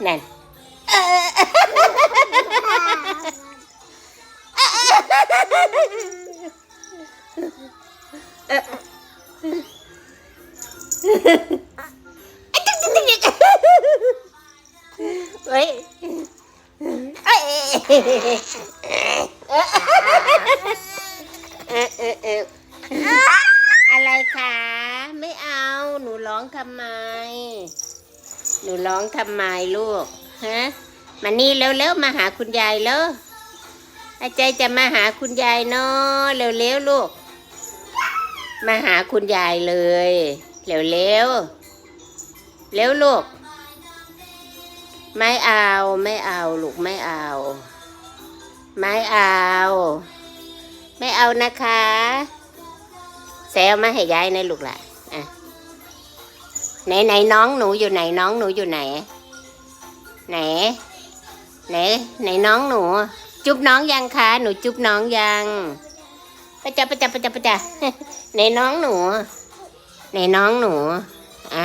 nè. เอะนั่นเฮ้ยเอ้ยเออเออเอออะไรคะ ไม่เอา หนูร้องทำไม หนูร้องทำไมลูก ฮะ มานี่เร็วๆมาหาคุณยายแล้วอาจารย์จะมาหาคุณยายเนาะเร็วๆลูก มาหาคุณยายเลย เร็วๆเร็วลูก ไม่เอาไม่เอาลูกไม่เอา ไม่เอา ไม่เอานะคะแซวมาให้ยายในะลูกละอะไหนไหนน้องหนูอยู่ไหนน้องหนูอยู่ไหน ไหน ไหน ไหนน้องหนู จุ๊บน้องยังคะหนูจุ๊บน้องยังประจ๊ะประจ๊ะประจ๊ะประจ๊ะไหนน้องหนูไหนน้องหนูอะ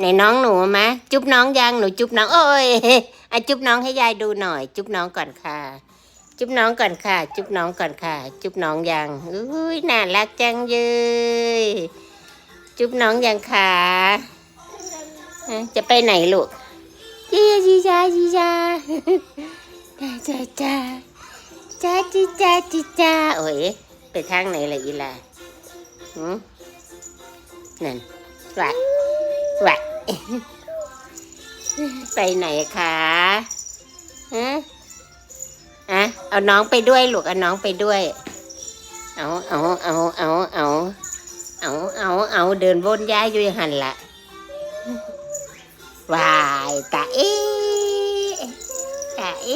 ไหนน้องหนูมะจุ๊บน้องยังหนูจุ๊บน้องโอ้ยอะจุ๊บน้องให้ยายดูหน่อย จุ๊บน้องก่อนค่ะ จุ๊บน้องก่อนค่ะ จุ๊บน้องก่อนค่ะ จุ๊บน้องยังอุ้ยน่ารักจังเลยจุ๊บน้องยังค่ะจะไปไหนลูกจีจีจ้าจีจ้าจ้าจ้าจ้าจ้าจีจ้าจีจ้าโอ้ยไปทางไหนล่ะอีล่ะหืมนั่นวะวะ ไปไหนคะฮะอะเอาน้องไปด้วยลูกเอาน้องไปด้วย เอาเอาเอาเอาเอาเอาเอาเอาเดินวนย้ายอยู่อย่างหันละวายตาเอตาเอ